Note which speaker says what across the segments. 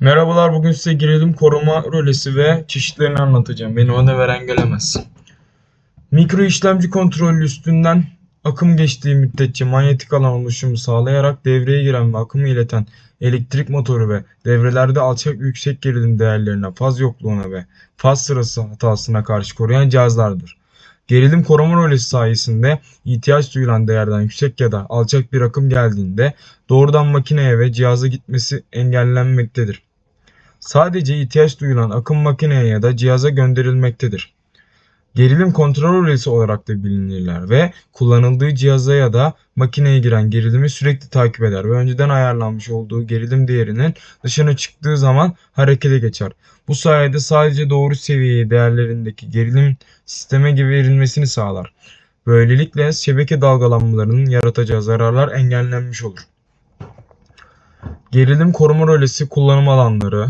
Speaker 1: Merhabalar, bugün size gerilim koruma rölesi ve çeşitlerini anlatacağım. Beni ona veren gelemez. Mikro işlemci kontrolü üstünden akım geçtiği müddetçe manyetik alan oluşumu sağlayarak devreye giren ve akımı ileten elektrik motoru ve devrelerde alçak yüksek gerilim değerlerine, faz yokluğuna ve faz sırası hatasına karşı koruyan cihazlardır. Gerilim koruma rölesi sayesinde ihtiyaç duyulan değerden yüksek ya da alçak bir akım geldiğinde doğrudan makineye ve cihaza gitmesi engellenmektedir. Sadece ihtiyaç duyulan akım makineye ya da cihaza gönderilmektedir. Gerilim kontrol rölesi olarak da bilinirler ve kullanıldığı cihaza ya da makineye giren gerilimi sürekli takip eder ve önceden ayarlanmış olduğu gerilim değerinin dışına çıktığı zaman harekete geçer. Bu sayede sadece doğru seviye değerlerindeki gerilim sisteme verilmesini sağlar. Böylelikle şebeke dalgalanmalarının yaratacağı zararlar engellenmiş olur. Gerilim koruma rölesi kullanım alanları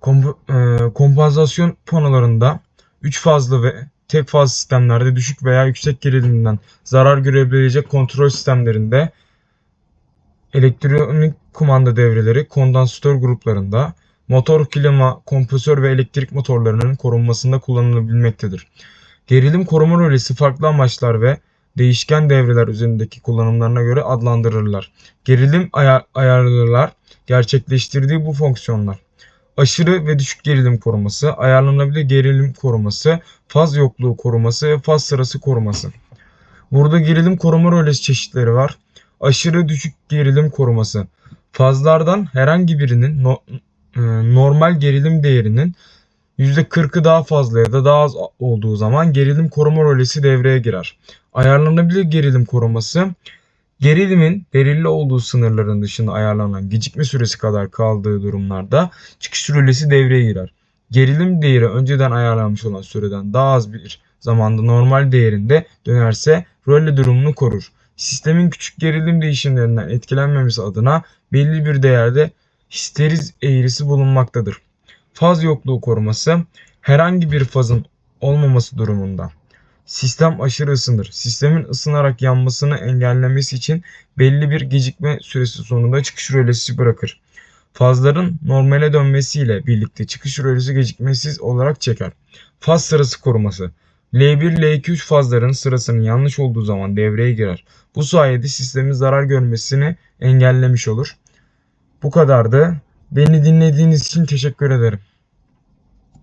Speaker 1: komp- e, kompansasyon panolarında 3 fazlı ve tek faz sistemlerde düşük veya yüksek gerilimden zarar görebilecek kontrol sistemlerinde elektronik kumanda devreleri kondansatör gruplarında motor, klima, kompresör ve elektrik motorlarının korunmasında kullanılabilmektedir. Gerilim koruma rölesi farklı amaçlar ve değişken devreler üzerindeki kullanımlarına göre adlandırılırlar. Gerilim aya- ayarlılar gerçekleştirdiği bu fonksiyonlar aşırı ve düşük gerilim koruması, ayarlanabilir gerilim koruması, faz yokluğu koruması ve faz sırası koruması. Burada gerilim koruma rölesi çeşitleri var. Aşırı düşük gerilim koruması. Fazlardan herhangi birinin e, normal gerilim değerinin %40'ı daha fazla ya da daha az olduğu zaman gerilim koruma rölesi devreye girer. Ayarlanabilir gerilim koruması Gerilimin belirli olduğu sınırların dışında ayarlanan gecikme süresi kadar kaldığı durumlarda çıkış rölesi devreye girer. Gerilim değeri önceden ayarlanmış olan süreden daha az bir zamanda normal değerinde dönerse röle durumunu korur. Sistemin küçük gerilim değişimlerinden etkilenmemesi adına belli bir değerde histeriz eğrisi bulunmaktadır. Faz yokluğu koruması herhangi bir fazın olmaması durumunda Sistem aşırı ısınır. Sistemin ısınarak yanmasını engellemesi için belli bir gecikme süresi sonunda çıkış rölesi bırakır. Fazların normale dönmesiyle birlikte çıkış rölesi gecikmesiz olarak çeker. Faz sırası koruması. L1, L2, 3 fazların sırasının yanlış olduğu zaman devreye girer. Bu sayede sistemin zarar görmesini engellemiş olur. Bu kadardı. Beni dinlediğiniz için teşekkür ederim.